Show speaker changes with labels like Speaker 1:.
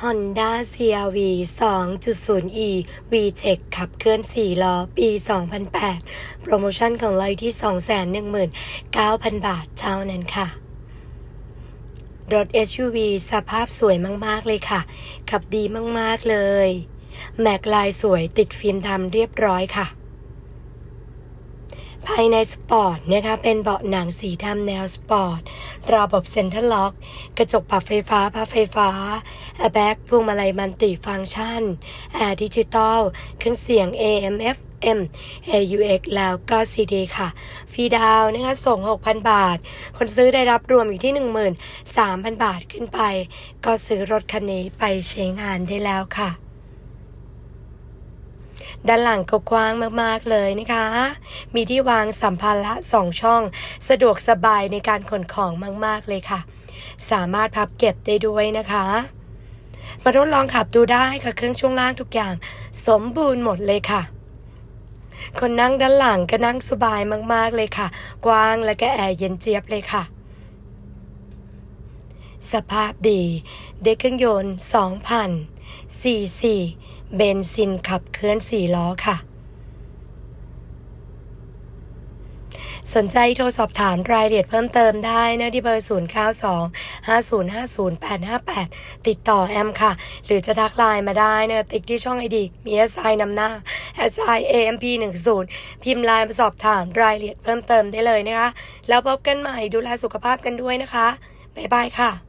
Speaker 1: Honda CRV 2.0e VTEC ขับเคลื่อน 4 ล้อ ปี 2008 โปรโมชั่นของเราที่ 219,000 บาทเท่านั้นค่ะ รถ SUV สภาพสวยมากๆเลยค่ะ ขับดีมากๆเลย แม็กลายสวยติดฟิล์มดำเรียบร้อยค่ะ ภายในสปอร์ตนะคะเป็นเบาะหนังสีดำแนวสปอร์ตระบบเซ็นทรัลล็อก กระจกปรับไฟฟ้าพับไฟฟ้าแอร์แบ็กพวงมาลัยมันติฟังก์ชันแอร์ดิจิตอลเครื่องเสียง AM FM AUX แล้วก็ CD ค่ะ ฟรีดาวน์นะคะส่ง 6,000 บาท คนซื้อได้รับรวมอยู่ที่ 13,000 บาทขึ้นไป ก็ซื้อรถคันนี้ไปใช้งานได้แล้วค่ะ ด้านหลังก็กว้างมากๆเลยนะคะ มีที่วางสัมภาระสองช่อง สะดวกสบายในการขนของมาก ๆเลยค่ะ สามารถพับเก็บได้ด้วยนะคะมาทดลองขับดูได้ค่ะเครื่องช่วงล่างทุกอย่าง สมบูรณ์หมดเลยค่ะ คนนั่งด้านหลังก็นั่งสบายมากๆเลยค่ะ กว้างและก็แอร์เย็นเจี๊ยบเลยค่ะ สภาพดี ได้เครื่องยนต์2,000 4 4 เบนซินขับเคลื่อน 4 ล้อค่ะ สนใจโทรสอบถามรายละเอียดเพิ่มเติมได้นะที่เบอร์ 0 9 2 5 0 5 0 8 5 8 ติดต่อแอมค่ะ หรือจะทักไลน์มาได้นะติ๊กที่ช่องไอดีมี SI นำหน้า SI AMP 10พิมพ์ไลน์มาสอบถามรายละเอียดเพิ่มเติมได้เลยนะคะ แล้วพบกันใหม่ดูแลสุขภาพกันด้วยนะคะ บ๊ายบายค่ะ